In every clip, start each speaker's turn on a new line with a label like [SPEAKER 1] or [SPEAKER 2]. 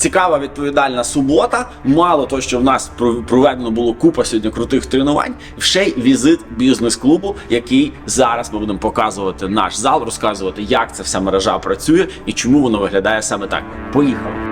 [SPEAKER 1] Цікава відповідальна субота. Мало того, що в нас пров- проведено було купа сьогодні крутих тренувань, ще й візит бізнес-клубу, який зараз ми будемо показувати наш зал, розказувати, як ця вся мережа працює і чому воно виглядає саме так. Поїхали.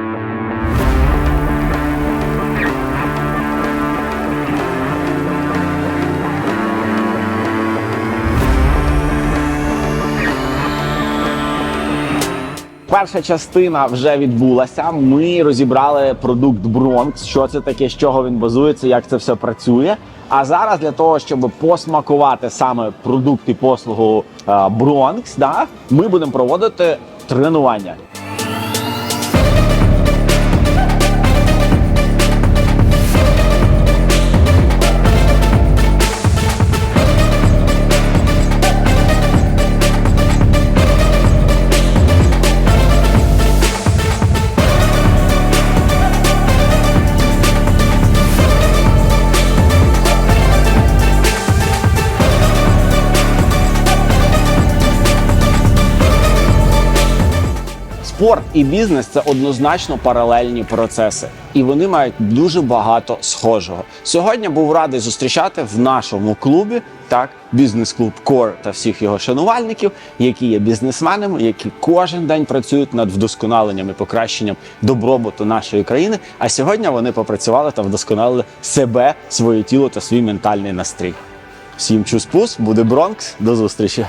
[SPEAKER 1] Перша частина вже відбулася. Ми розібрали продукт Bronx, що це таке, з чого він базується, як це все працює. А зараз для того, щоб посмакувати саме продукт і послугу Бронкс, Bronx, да, ми будемо проводити тренування. Спорт і бізнес це однозначно паралельні процеси, і вони мають дуже багато схожого. Сьогодні був радий зустрічати в нашому клубі так бізнес-клуб Кор та всіх його шанувальників, які є бізнесменами, які кожен день працюють над вдосконаленням і покращенням добробуту нашої країни. А сьогодні вони попрацювали та вдосконалили себе, своє тіло та свій ментальний настрій. Всім чус-пус, буде Бронкс, до зустрічі.